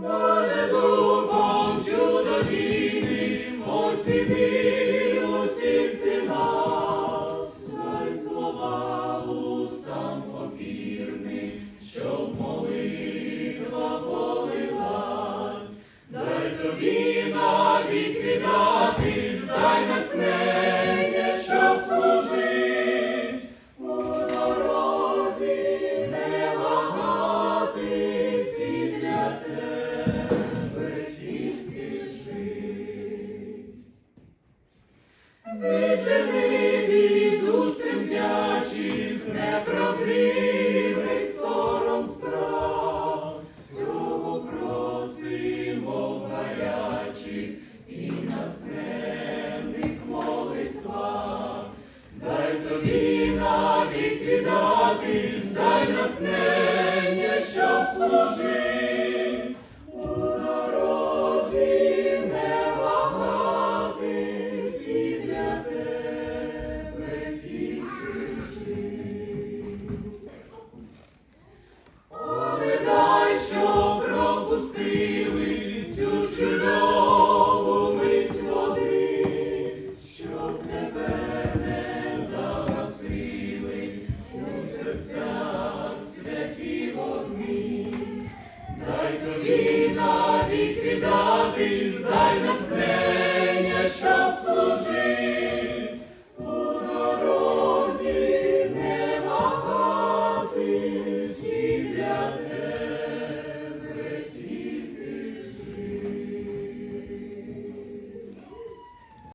No. Відчини від уст неправдивий сором страх, цього просимо гарячих і натхнених молитвах, дай тобі навіть віддатись, дай натхнення, щоб служити. Віквідати і здай на плен.